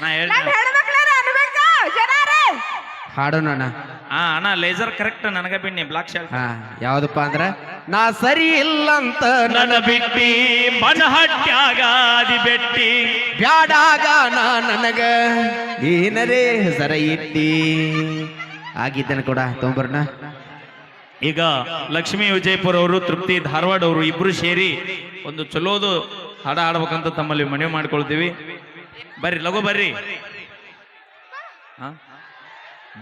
ನಾ ಹೇಳ್ತೀನಿ ಹಾಡೋಣ ಅಣ್ಣ. ಹಾ ಅಣ್ಣ ಲೇಸರ್ ಕರೆಕ್ಟ್ ನನಗ ಬಿನ್ನಿ ಬ್ಲಾಕ್ ಶಾಲ್ ಹಾ ಯಾವ್ದಪ್ಪ ಅಂದ್ರ ನಾ ಸರಿ ಇಲ್ಲ ಅಂತ ನನ್ನ ಬಿಟ್ಟಿ ಮನಹಟ್ಯಾಗಾದಿ ಬೆಟ್ಟಿ. ಬ್ಯಾಡಾಗ ನಾ ನನಗ ಏನರೇ ಹೆಸರ ಇಟ್ಟಿ. ಆಗಿದ್ದನ ಕೂಡ ತೊಂಬರ್ನ ಈಗ ಲಕ್ಷ್ಮೀ ವಿಜಯಪುರ ಅವರು ತೃಪ್ತಿ ಧಾರವಾಡ ಅವರು ಇಬ್ರು ಸೇರಿ ಒಂದು ಚಲೋದು ಹಾಡ ಹಾಡ್ಬೇಕಂತ ತಮ್ಮಲ್ಲಿ ಮನವಿ ಮಾಡ್ಕೊಳ್ತೀವಿ. ಬರ್ರಿ ಲಘು ಬರ್ರಿ. ಹಾ?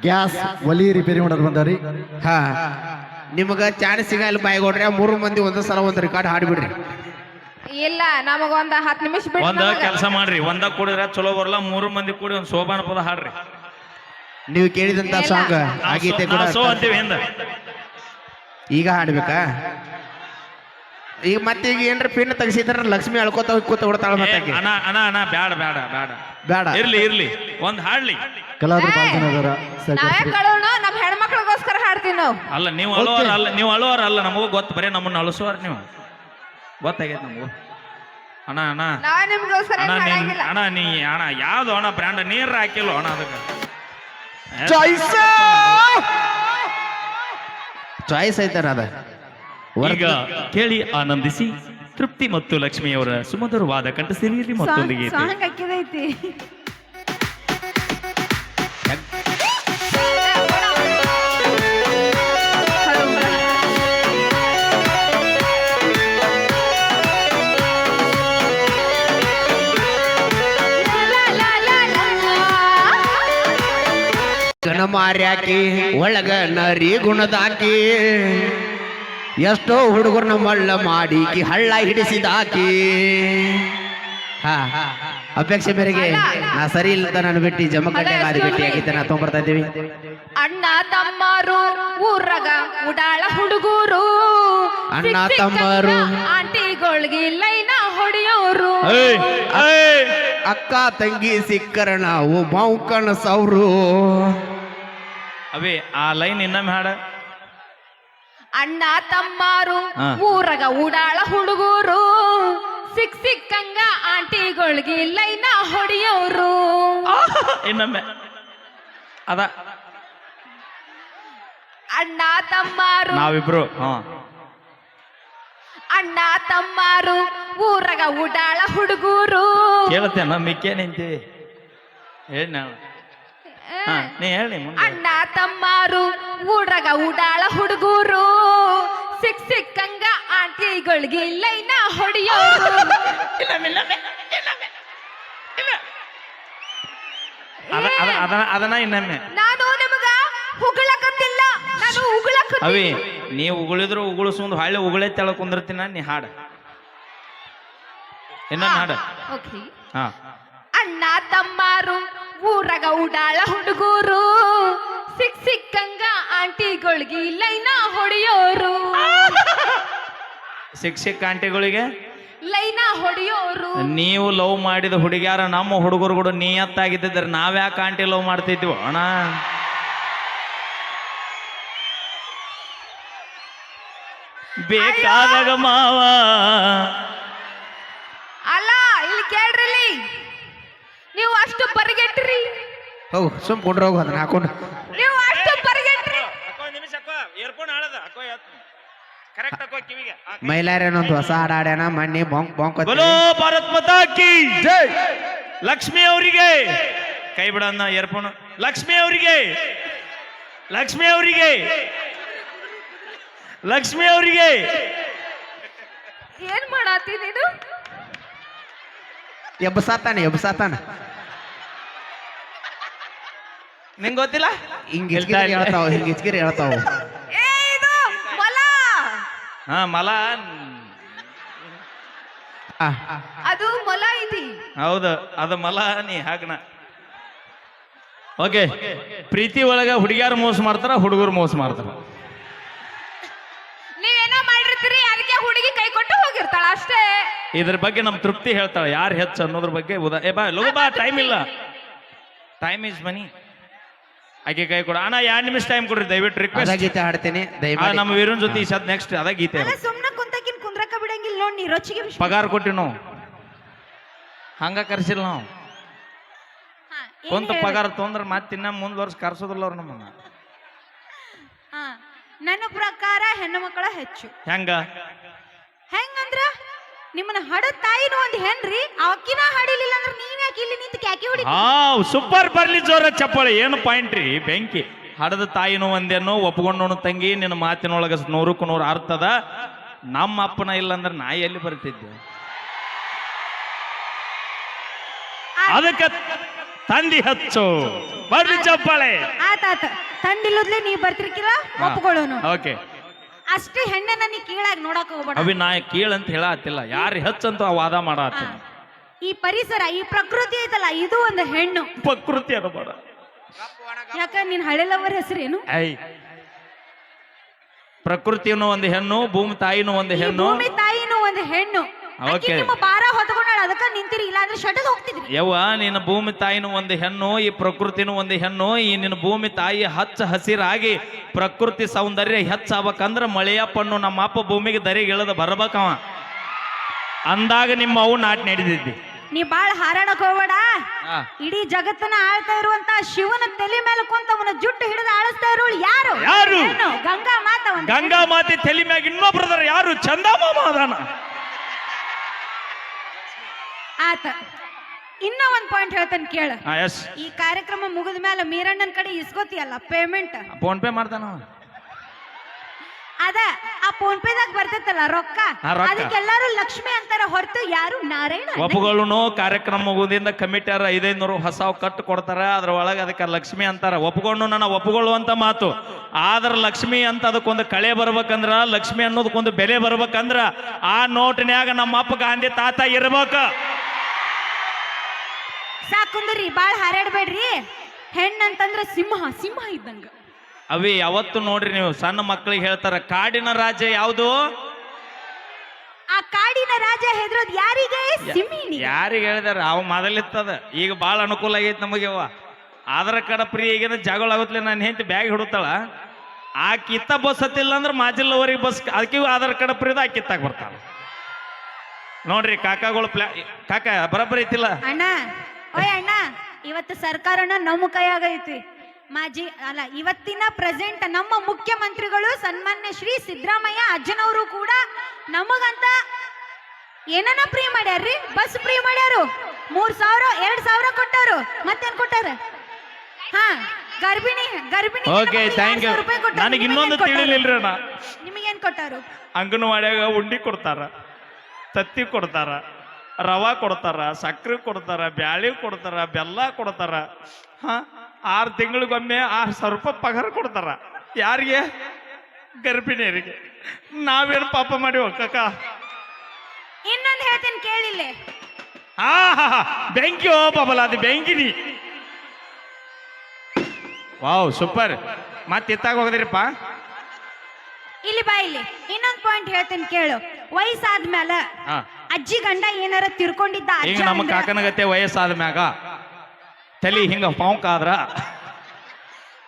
ಗ್ಯಾಸ್ ಒಲಿ ರಿಪೇರಿ ಮಾಡೋರು ಬಂದವ್ರಿ. ಹಾ ನಿಮಗ ಚಾನ್ಸ್ ಸಿಗಲ್ಲ ಬಾಯ್ಗೊಡ್ರಿ ಮೂರು ಮಂದಿ ಒಂದೇ ಸಲ ಒಂದು ರೆಕಾರ್ಡ್ ಹಾಡ್ಬಿಡ್ರಿ. ಇಲ್ಲ ನಮಗ ಒಂದ ಹತ್ತು ನಿಮಿಷ ಬಿಟ್ಟು ಒಂದ ಕೆಲಸ ಮಾಡ್ರಿ ಒಂದ ಕೂಡಿದ್ರ ಚಲೋ ಬರಲ್ಲ ಮೂರು ಮಂದಿ ಕೂಡಿ ಒಂದು ಶೋಭಾನ ಪದ ಹಾಡ್ರಿ. ನೀವು ಕೇಳಿದಂತ ಸಾಂಗ್ ಆಗೀತೆ ಸೋ- ಕೂಡ ಅಂತೀವಿ ಹಿಂದ. ಈಗ ಹಾಡ್ಬೇಕಾ? ಈಗ ಮತ್ತೆ ಈಗ ಏನ್ರ ಪಿನ್ ತೆಗಿಸಿದ್ರ ಲಕ್ಷ್ಮಿ ಅಳ್ಕೋತ ಹೋಗಿ ಕೂತ ಬಿಡ್ತಾಳ ಮತ್ತೆ ಅಣ್ಣ ಅಣ್ಣ ಅಣ್ಣ ಬ್ಯಾಡ ಬ್ಯಾಡ ಬ್ಯಾಡ. ಬೇಡ ಇರ್ಲಿ ಇರ್ಲಿ. ಒಂದ್ ಹಾಡ್ಲಿ. ಕಲಾವಿದರು ಭಾಳ ಜನ ಅದಾರ ನಾವೇ ಸಹಕರಿಸ್ರಿ. ಕಳೋಣ ನಮ್ ಹೆಣ್ಮಕ್ಳಿಗೋಸ್ಕರ ಹಾಡ್ತೀವಿ ನಾವು. ಅಲ್ಲ ನೀವು ಅಳುವರ ಅಲ್ಲ ನೀವು ಅಳುವರ ಅಲ್ಲ ನಮಗೂ ಗೊತ್ತು ಬರೀ ನಮ್ಮನ್ನ ಅಳಿಸುವಾರ ನೀವು. ಗೊತ್ತಾಗೈತೆ ನಮಗೂ. ಅಣ್ಣ ಅಣ್ಣ. ನಾವೇ ನಿಮ್ಗೋಸ್ಕರ ಅಣ್ಣ ಏನ್ ನೀನ್ ಮಾಡಂಗಿಲ್ಲ ಅಣ್ಣ ನೀ ಅಣ್ಣ ಯಾವ್ದು ಅಣ್ಣ ಬ್ರ್ಯಾಂಡ್ ನೀರ್ ಹಾಕಿಲ್ಲ ಅಣ್ಣ ಅದಕ್ಕೆ? ಚಾಯ್ಸ್ ಚಾಯ್ಸ್ ಐತಾರ ಅದ. ಈಗ ಕೇಳಿ ಆನಂದಿಸಿ ತೃಪ್ತಿ ಮತ್ತು ಲಕ್ಷ್ಮಿಯವರ ಸುಮಧುರವಾದ ಕಂಠಸಿರಿಯಲ್ಲಿ ಮತ್ತೊಂದು ಮತ್ತೊಂದಿಗೆ ಸಾಂಗ್ ಹಾಕಿದೈತಿ. ಗಣ ಮಾರ್ಯಾಕಿ ಒಳಗ ನರಿ ಗುಣದಾಕಿ. ಎಷ್ಟೋ ಹುಡುಗರನ್ನ ಮಳ್ಳ ಮಾಡಿ ಹಳ್ಳ ಹಿಡಿಸಿದಾಕಿ. ಹಾ ಅಪೇಕ್ಷೆ ಮೇರೆಗೆ ನಾ ಸರಿ ಇಲ್ಲದ ನಾನು ಬಿಟ್ಟು ಜಮಖಂಡೆ ಗಾದಿ ಬಿಟ್ಟಿ ಆಗಿದ್ದೆ ನಾ ತೊಗೊಂಬರ್ತಾ ಇದ್ದೀವಿ. ಅಣ್ಣ ತಮ್ಮರು ಊರಗ ಉಡಾಳ ಹುಡುಗರು. ಅಣ್ಣ ತಮ್ಮರು. ಆಂಟಿಗಳಿಗೆ ಲೈನ ಹೊಡೆಯೋರು. ಅಕ್ಕ ತಂಗಿ ಸಿಕ್ಕರ ನಾವು ಮೌಕಣ ಸೌರು ಅವೇ ಆ ಲೈನ್ ಇನ್ನೊಮ್ಮೆ ಹಾಡ. ಅಣ್ಣ ತಮ್ಮಾರು ಊರಗ ಉಡಾಳ ಹುಡುಗರು. ಸಿಕ್ ಸಿಕ್ಕಂಗ ಆಂಟಿಗಳಿಗೆ ಲೈನ ಹೊಡಿಯೋರು. ಇನ್ನೊಮ್ಮೆ. ಅದ. ಅಣ್ಣ ತಮ್ಮಾರು. ನಾವಿಬ್ರು ಅಣ್ಣ ತಮ್ಮಾರು ಊರಗ ಉಡಾಳ ಹುಡುಗರು. ಕೇಳತ್ತೆ ನಮ್ಮಿಕ್ಕೇನಿಂತಿ ಹೇಳಿ? ಹಾ ನೀ ಹೇಳಿ ಮುಂದೆ. ಅಣ್ಣ ತಮ್ಮರು ಊರಗ ಉಡಾಳ ಹುಡುಗರು. ಸಿಕ್ ಸಿಕ್ಕಂಗ ಆಂಟಿಗಳಿಗೆ ಲೈನ ಹೊಡೆಯೋರು. ಇನ್ನೊಮ್ಮೆ, ಇನ್ನೊಮ್ಮೆ, ಇನ್ನೊಮ್ಮೆ. ಅದ ಅದ ಅದನ್ನ ಅದನ್ನ ಇನ್ನೊಮ್ಮೆ. ನಾನು ನಿಮಗ ಹುಗಳಕತ್ತಿಲ್ಲ ನಾನು ಉಗುಳಕ ಅವಿ ನೀವು ಉಗುಳಿದ್ರು ಉಗುಳಿಸೊಂದು ಹಳ್ಳಿ ಉಗುಳೆ ತೆಳ ಕುಂದಿರ್ತೀನ ನೀ ಹಾಡ. ಇನ್ನೊಂದು ಹಾಡ. ಓಕೆ. ಹಾ. ಅಣ್ಣ ತಮ್ಮರು ಊರಗ ಉಡಾಳ ಹುಡುಗೂರು. ಸಿಕ್ ಸಿಕ್ಕಂಗ ಆಂಟಿಗಳಿಗೆ ಲೈನ ಹೊಡೆಯೋರು. ಶಿಕ್ಷಕ ಆಂಟಿಗಳಿಗೆ? ಲೈನ ಹೊಡೆಯೋರು. ನೀವು ಲವ್ ಮಾಡಿದ ಹುಡುಗ್ಯಾರ ನಮ್ಮ ಹುಡುಗರು ಕೂಡ ನೀಯತ್ತಾಗಿದ್ದಿದ್ರೆ ನಾವ್ಯಾಕೆ ಆಂಟಿ ಲವ್ ಮಾಡ್ತಿದ್ವಿ ಅಣ್ಣ. ಬೇಕಾದಾಗ ಮಾವ. ಅಲ್ಲ ಇಲ್ಲಿ ಕೇಳ್ರಿ. ನೀವು ಅಷ್ಟು ಪರಿಗೆಟ್ರಿ ಹೋಗು ಸುಮ್ ಕೊಂಡ್ರ ಹೋಗು ಅದನ್ನ ಹಾಕೊಂಡು. ನೀವು ಅಷ್ಟು ಬರಿಗೆಟ್ರಿ. ಮೈಲಾರೇನೊಂದು ಹೊಸ ಹಾಡು ಹಾಡ್ಯಾನ ಮಣ್ಣಿ ಬಾಂಕ್ ಬೊಂಕ್ ಅಂತ. ಬಲೋ ಭಾರತ್ ಮಾತಾ ಕಿ ಜೈ. ಲಕ್ಷ್ಮಿ ಅವರಿಗೆ. ಕೈ ಬಿಡನ್ನ ಏರ್ಪೋನ್ ಲಕ್ಷ್ಮಿ ಅವರಿಗೆ. ಲಕ್ಷ್ಮಿ ಅವರಿಗೆ. ಲಕ್ಷ್ಮಿ ಅವರಿಗೆ. ಏನ್ ಮಾಡಾತೀನಿ ನೀನು? ಎಬ್ಸಾತಾನ ಎಬ್ಬಸಾತಾನ ನಿಂಗ್ ಗೊತ್ತಿಲ್ಲ? ಹಿಂಗ್ ಹಿಚ್ಕಿರಿ ಹೇಳ್ತಾವ ಹಿಂಗ್ ಹಿಚ್ಕಿರಿ ಹೇಳ್ತಾವ. ಏ ಇದು ಮೊಲ. ಹಾ ಮಲ. ಆ, ಅದು ಮೊಲ ಐತಿ ಹೌದು ಅದು ಮಲ ನೀ ಹಾಕಣ ಓಕೆ. ಪ್ರೀತಿ ಒಳಗ ಹುಡುಗಿಯಾರು ಮೋಸ ಮಾಡ್ತಾರ ಹುಡುಗರು ಮೋಸ ಮಾಡ್ತಾರ. ನೀವೇನೋ ಮಾಡಿರ್ತೀರಿ ಅದಕ್ಕೆ ಹುಡುಗಿ ಕೈ ಕೊಟ್ಟು ಹೋಗಿರ್ತಾಳ ಅಷ್ಟೇ. ಇದ್ರ ಬಗ್ಗೆ ನಮ್ ತೃಪ್ತಿ ಹೇಳ್ತಾಳೆ. ಯಾರು ಹೆಚ್ಚು ಅನ್ನೋದ್ರ ಬಗ್ಗೆ ಉದಾ ಏ ಬಾ ಲಗು ಬಾ ಟೈಮ್ ಇಲ್ಲ. ಟೈಮ್ ಇಸ್ ಮನಿ ಆಕೆ ಕೈ ಕೊಡ. ಅಣ್ಣ ಎರಡು ನಿಮಿಷ ಟೈಮ್ ಕೊಡ್ರಿ ದಯವಿಟ್ಟು ಅದ ರಿಕ್ವೆಸ್ಟ್ ಗೀತೆ ಹಾಡ್ತೇನೆ ದಯಮಾಡಿ. ನಮ್ಮ ವೀರನ್ ಜೊತೆ ಈ ಸದ್ ನೆಕ್ಸ್ಟ್ ಅದ ಗೀತೆ. ಸುಮ್ಮನೆ ಸುಮ್ನ ಕುಂತಕಿನ್ ಕುಂದ್ರಕ ಬಿಡಂಗಿಲ್ಲ ನೋಡಿ ನೀ ರೊಚ್ಚಿಗೆ ಪಗಾರ ಕೊಟ್ಟಿವಿ ನಾವು. ಹಂಗ ಕರ್ಸಿಲ್ಲ ನಾವು. ಕುಂತ ಹೇಳ್ಬೇಕು? ಪಗಾರ ತೊಂದ್ರೆ ಮತ್ತೆ ಇನ್ನ ಮುಂದ್ ವರ್ಷ ಕರ್ಸೋದಿಲ್ಲ ಅವ್ರು ನಮ್ಮನ್ನ. ಹಾ ನನ್ನ ಪ್ರಕಾರ ಹೆಣ್ಣು ಮಕ್ಕಳ ಹೆಚ್ಚು. ಹೆಂಗ? ನಿಮ್ಮನ್ನ ಹಡ ತಾಯಿನೂ ಒಂದು ಹೆಣ್ರಿ? ಅವಕಿನ ಹಡಿಲಿಲ್ಲ ಅಂದ್ರೆ ನೀವ್ ಯಾಕೆ ಇಲ್ಲಿ ನಿಂತು ಕ್ಯಾಕಿ ಹೊಡಿ ಹಾ ಸೂಪರ್ ಬರ್ಲಿ ಜೋರ ಚಪ್ಪಾಳೆ. ಏನು ಪಾಯಿಂಟ್ ರೀ? ಬೆಂಕಿ. ಹಡದ ತಾಯಿನೂ ಒಂದೇನೋ ಒಪ್ಕೊಂಡೋನು ತಂಗಿ ನಿನ್ನ ಮಾತಿನೊಳಗ ನೂರಕ್ಕೂ ನೂರು ಅರ್ಥದ ನಮ್ಮ ಅಪ್ಪನ ಇಲ್ಲಂದ್ರೆ ನಾ ಎಲ್ಲಿ ಬರ್ತಿದ್ದೆ? ಅದಕ್ಕೆ ತಂದಿ ಹಚ್ಚು. ಬರ್ಲಿ ಚಪ್ಪಾಳೆ. ಆತ ತಂದಿಲ್ಲದ್ಲೆ ನೀವ್ ಬರ್ತಿರ್ಕಿಲ್ಲ ಒಪ್ಕೊಳ್ಳೋನು. ಓಕೆ ಅಷ್ಟೇ ಹೆಣ್ಣನ್ನ ನನಗೆ ಕೀಳಾಗಿ ನೋಡಕ್ ಹೋಗ್ಬೇಡ. ಅವಿ ನಾ ಕೀಳಂತ ಹೇಳತ್ತಿಲ್ಲ ಯಾರು ಹೆಚ್ಚಂತ ವಾದ ಮಾಡತ್ತ ಈ ಪರಿಸರ ಈ ಪ್ರಕೃತಿ ಐತಲ್ಲ ಇದು ಒಂದು ಹೆಣ್ಣು. ಪ್ರಕೃತಿ ಅನ್ಬೇಡ ಯಾಕ ನಿನ್ ಹಳೆಲವರ ಹೆಸರೇನು? ಐ ಪ್ರಕೃತಿನೂ ಒಂದು ಹೆಣ್ಣು ಭೂಮಿ ತಾಯಿನೂ ಒಂದು ಹೆಣ್ಣು. ಭೂಮಿ ತಾಯಿನೂ ಒಂದು ಹೆಣ್ಣು. ಓಕೆ. ನಿಮ್ಮ ಭಾರ ಹೊತ್ಕೊಂಡಾಳ ಅದಕ್ಕ ನಿಂತಿರಿ ಇಲ್ಲ ಅಂದ್ರೆ ಶಟದ್ ಹೋಗ್ತಿದ್ರಿ. ಯವ್ವ ನಿನ್ನ ಭೂಮಿ ತಾಯಿನೂ ಒಂದು ಹೆಣ್ಣು ಈ ಪ್ರಕೃತಿನೂ ಒಂದು ಹೆಣ್ಣು ಈ ನಿನ್ನ ಭೂಮಿ ತಾಯಿ ಹಚ್ಚ ಹಸಿರಾಗಿ ಪ್ರಕೃತಿ ಸೌಂದರ್ಯ ಹೆಚ್ಚಾಗಬೇಕಂದ್ರ ಮಳೆಯಪ್ಪನ್ನು ನಮ್ಮ ಅಪ್ಪ ಭೂಮಿಗೆ ದರಿಗೆ ಇಳದ ಬರ್ಬೇಕವ. ಅಂದಾಗ ನಿಮ್ಮ ಅವು ನಾಟಿ ನಡೆದಿದ್ದಿ. ನೀ ಬಾಳ ಹಾರಾಡಕ್ ಹೋಗಬೇಡ. ಇಡೀ ಜಗತ್ತನ್ನ ಆಳ್ತಾ ಇರುವಂತ ಶಿವನ ತಲೆ ಮೇಲೆ ಕುಂತ ಅವನ ಜುಟ್ಟು ಹಿಡಿದು ಆಳಿಸ್ತಾ ಇರೋಳು ಯಾರು? ಯಾರು? ಗಂಗಾ ಮಾತವ ಗಂಗಾ ಮಾತೆ ತಲೆ ಮ್ಯಾಗ ಇನ್ನೊಬ್ರದಾರ ಯಾರು? ಚಂದಮಾಮ ಅದಾನ. ಆತ. ಇನ್ನ ಒಂದ್ ಪಾಯಿಂಟ್ ಹೇಳ್ತಾನೆ ಕೇಳ. ಹಾ ಎಸ್ ಈ ಕಾರ್ಯಕ್ರಮ ಮುಗಿದ ಮೇಲೆ ಮೀರಣ್ಣನ ಕಡೆ ಇಸ್ಕೋತಿಯಲ್ಲ ಪೇಮೆಂಟ್ ಫೋನ್ ಪೇ ಮಾಡ್ತಾನ ಅವ. ಅದ ಆ ಫೋನ್ ಪೇದಾಗ ಬರ್ತೈತಲ್ಲ ರೊಕ್ಕ? ಹಾ, ರೊಕ್ಕ. ಅದಕ್ಕೆಲ್ಲಾರು ಲಕ್ಷ್ಮಿ ಅಂತಾರ ಹೊರತು ಯಾರು ನಾರಾಯಣ ಅನ್ನಂಗಿಲ್ಲ. ಒಪ್ಪುಗಳನ್ನು ಕಾರ್ಯಕ್ರಮ ಮುಗುದಿಂದ ಕಮಿಟಿಯರ ಐದೈನೂರು ಹೊಸ ಕಟ್ಟು ಕೊಡ್ತಾರ ಅದ್ರ ಒಳಗೆ ಅದಕ್ಕೆ ಲಕ್ಷ್ಮಿ ಅಂತಾರ. ಒಪ್ಕೊಂಡು ನನ್ನ ಒಪ್ಕೊಳ್ಳುವಂತ ಮಾತು. ಆದ್ರ ಲಕ್ಷ್ಮಿ ಅಂತ ಅದಕ್ಕೊಂದು ಕಳೆ ಬರ್ಬೇಕಂದ್ರ ಲಕ್ಷ್ಮಿ ಅನ್ನೋದಕ್ಕೊಂದು ಬೆಲೆ ಬರ್ಬೇಕಂದ್ರ ಆ ನೋಟಿನ್ಯಾಗ ನಮ್ಮ ಅಪ್ಪ ಗಾಂಧಿ ತಾತ ಇರ್ಬೇಕ. ಸಾಕುಂದ್ರಿ ಬಾಳ ಹಾರಾಡ್ಬೇಡ್ರಿ. ಹೆಣ್ಣಂತಂದ್ರ ಸಿಂಹ ಸಿಂಹ ಇದ್ದಂಗ. ಅವಿ ಯಾವತ್ತು ನೋಡ್ರಿ ನೀವು ಸಣ್ಣ ಮಕ್ಕಳಿಗೆ ಹೇಳ್ತಾರ ಕಾಡಿನ ರಾಜ ಯಾವುದು? ಆ ಕಾಡಿನ ರಾಜ ಹೆದ್ರೋದ್ ಯಾರಿಗೆ? ಸಿಂಹಿನಿ ಯಾರಿಗೆ ಹೇಳಿದಾರ? ಅವ ಮೊದಲಿತ್ತದ. ಈಗ ಬಾಳ ಅನುಕೂಲ ಆಗೈತಿ ನಮಗೆ ಅವ ಆಧಾರ್ ಕಾರ್ಡ್ ಪ್ರಿಯ ಈಗಿನ ಜಗಳ ಆಗುತ್ತೆ ನಾನು ಹೆಂಡತಿ ಬ್ಯಾಗ್ ಹಿಡುತ್ತಾಳ ಆ ಕಿತ್ತ ಬಸ್ ಹತ್ತಿಲ್ಲ ಅಂದ್ರೆ ಮಾಜಿಲ್ಲವರೆಗೆ ಬಸ್ ಅದಕ್ಕೆ ಆಧಾರ್ ಕಾರ್ಡ್ ಪ್ರಿಯದ ಆ ಕಿತ್ತಾಗ ಬರ್ತಾಳ. ನೋಡ್ರಿ ಕಾಕಾಗಳು ಪ್ಲಾ ಕಾಕ ಬರಬ್ಬರಿ ಐತಿಲ್ಲ? ಅಣ್ಣ ಓಯ್ ಅಣ್ಣ ಇವತ್ತು ಸರ್ಕಾರನ ನಮ್ಮ ಕೈಯಾಗ ಐತಿ ಮಾಜಿ ಅಲ್ಲ ಇವತ್ತಿನ ಪ್ರೆಸೆಂಟ್ ನಮ್ಮ ಮುಖ್ಯಮಂತ್ರಿಗಳು ಸನ್ಮಾನ್ಯ ಶ್ರೀ ಸಿದ್ದರಾಮಯ್ಯ ಅಜ್ಜನವರು ಕೂಡ ನಮಗಂತ ಏನನ್ನ ಫ್ರೀ ಮಾಡ್ಯಾರ್ರಿ? ಬಸ್ ಫ್ರೀ ಮಾಡ್ಯಾರು. ಮೂರ್ ಸಾವಿರ ಎರಡ್ ಸಾವಿರ ಕೊಟ್ಟಾರು ಮತ್ತೇನ್ ಕೊಟ್ಟಾರ? ಹಾ ಗರ್ಭಿಣಿ ಗರ್ಭಿಣಿ ಓಕೆ ಥ್ಯಾಂಕ್ ಯು ನನಗೆ ಇನ್ನೊಂದು ತಿಳಿಲಿಲ್ರಿ ಅಣ್ಣ. ನಿಮಗೇನ್ ಕೊಟ್ಟಾರು? ಅಂಗನವಾಡಿಯಾಗ ಉಂಡಿ ಕೊಡ್ತಾರ. ತತ್ತಿ ಕೊಡ್ತಾರ. ರವಾ ಕೊಡ್ತಾರ ಸಕ್ಕರೆ ಕೊಡ್ತಾರ ಬ್ಯಾಳಿ ಕೊಡ್ತಾರ ಬೆಲ್ಲ ಕೊಡ್ತಾರ. ಹಾ ಆರು ತಿಂಗಳಿಗೊಮ್ಮೆ ಆರು ಸಾವಿರ ರೂಪಾಯಿ ಪಗಾರ ಕೊಡ್ತಾರ. ಯಾರಿಗೆ? ಗರ್ಭಿಣಿಯರಿಗೆ. ನಾವೇನು ಪಾಪ ಮಾಡಿ ಕಕ್ಕ ಇನ್ನೊಂದು ಹೇಳ್ತೀನಿ ಕೇಳಿಲ್ಲ. ಹಾ ಹಾ ಹಾ. ಬೆಂಕಿ ಓ ಬಾಬಲ ಅದು ಬೆಂಕಿನಿ ವಾವ್ ಸೂಪರ್. ಮತ್ತೆ ಎತ್ತಾಗ ಹೋಗದ್ರಿಪ್ಪ? ಇಲ್ಲಿ ಬಾ ಇಲ್ಲಿ. ಇನ್ನೊಂದು ಪಾಯಿಂಟ್ ಹೇಳ್ತೀನಿ ಕೇಳು. ವಯಸ್ಸಾದ್ಮೇಲೆ ಹಾ. ಅಜ್ಜಿ ಗಂಡ ಏನಾರ ತಿರ್ಕೊಂಡಿದ್ದ ಈಗ ಅಜ್ಜ ನಮ್ಮ ಅಂದ್ರ- ಕಾಕನಗತ್ತೆ ವಯಸ್ಸಾದ ಮ್ಯಾಗ ತಲಿ ಹಿಂಗ ಪಾಂಕ್ ಆದ್ರ?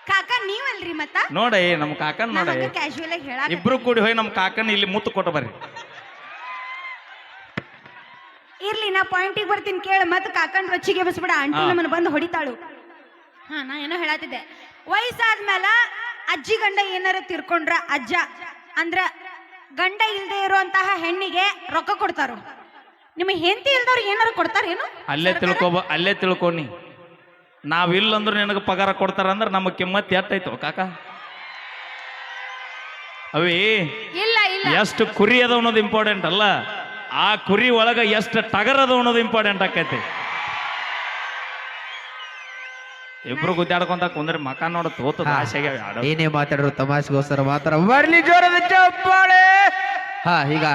ಕಾಕ ನೀವಲ್ರಿ ಮತ್ತ? ನೋಡ ಏ ನಮ್ಮ ಕಾಕನ್ ನೋಡ. ಕ್ಯಾಶುವಲ್ ಆಗಿ ಹೇಳಾಕ ಇಬ್ರು ಕೂಡಿ ಹೋಯ್ ನಮ್ಮ ಕಾಕನ್ ಇಲ್ಲಿ ಮುತ್ತು ಕೊಟ್ಟು ಬರ್ರಿ. ಇರ್ಲಿ ನಾ ಪಾಯಿಂಟಿಗೆ ಬರ್ತೀನಿ ಕೇಳ. ಮತ್ ಕಾಕನ್ ರೊಚ್ಚಿಗೆ ಬಸ್ಬಿಡ ಆಂಟಿ ಹಾ. ನಮ್ಮನ್ನ ಬಂದು ಹೊಡಿತಾಳು. ಹಾ ನಾ ಏನೋ ಹೇಳತ್ತಿದ್ದೆ. ವಯಸ್ಸಾದ್ಮೇಲೆ ಅಜ್ಜಿ ಗಂಡ ಏನಾರ ತಿರ್ಕೊಂಡ್ರ ಅಜ್ಜ? ಅಂದ್ರ ಗಂಡ ಇಲ್ದೇ ಇರುವಂತಹ ಹೆಣ್ಣಿಗೆ ರೊಕ್ಕ ಕೊಡ್ತಾರು. ನಿಮಗೆ ಹೆಂಡತಿ ಇಲ್ದವ್ರು ಏನಾರು ಕೊಡ್ತಾರೇನು? ಅಲ್ಲೇ ತಿಳ್ಕೊಬ ಅಲ್ಲೇ ತಿಳ್ಕೊನಿ ನಾವಿಲ್ಲ ಅಂದ್ರೆ ನಿನಗೆ ಪಗಾರ ಕೊಡ್ತಾರ ಅಂದ್ರೆ ನಮ್ಮ ಕಿಮ್ಮತ್ ಎಟ್ಟೈತು ಕಾಕ? ಅವಿ ಇಲ್ಲ ಇಲ್ಲ. ಎಷ್ಟು ಕುರಿ ಅದ ಅನ್ನೋದು ಇಂಪಾರ್ಟೆಂಟ್ ಅಲ್ಲ. ಆ ಕುರಿ ಒಳಗ ಎಷ್ಟು ಟಗರ್ ಅದ ಅನ್ನೋದು ಇಂಪಾರ್ಟೆಂಟ್ ಆಕೈತಿ. ಇಬ್ರು ಗುದ್ದಾಡ್ಕೊಂತ ಕುಂದ್ರೆ ಮಕ ನೋಡ ತೋತ ಆಸೆಗೆ ಏನೇ ಮಾತಾಡ್ರು ತಮಾಷೆಗೋಸ್ಕರ ಮಾತ್ರ. ಬರ್ಲಿ ಜೋರದ ಚಪ್ಪಾಳೆ. ಹಾ ಈಗ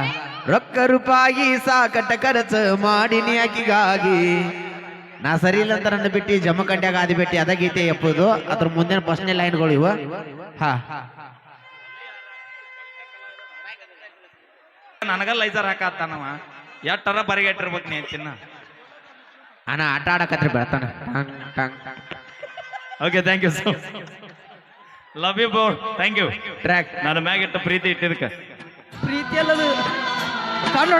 ರೊಕ್ಕ ರೂಪಾಯಿ ಸಾಕಟ್ಟ ಖರ್ಚು ಮಾಡಿನಿ ಆಕಿಗಾಗಿ. ನಾ ಸರಿ ಇಲ್ಲ ಅಂತ ನನ್ನ ಬಿಟ್ಟು ಜಮಖಂಡ್ಯಾಗ ಆದಿ ಬಿಟ್ಟು ಅದ ಗೀತೆ ಎಪ್ಪುದು. ಅದ್ರ ಮುಂದಿನ ಫಸ್ಟ್ನೇ ಲೈನ್ಗಳು ಇವ. ಹಾ. ನನಗ ಲೈಸರ್ ಹಾಕತ್ತಾನವ. ಎಟ್ಟರ ಬರಿಗೆಟ್ಟಿರ್ಬೇಕು ನೀ ತಿನ್ನ ಅಣ್ಣ ಆಟ ಆಡಕತ್ರಿ ಬೆಳ್ತಾನ ಟಂಗ್ ಟಂಗ್ ಟಂಗ್ tongue. Okay thank you so love you bore thank you track ನಾನು ಮ್ಯಾಗ ಇಟ್ಟ ಪ್ರೀತಿ ಇಟ್ಟಿದ್ದಕ್ಕೆ. ಪ್ರೀತಿ ಅಲ್ಲದು ಕಣ್ಣು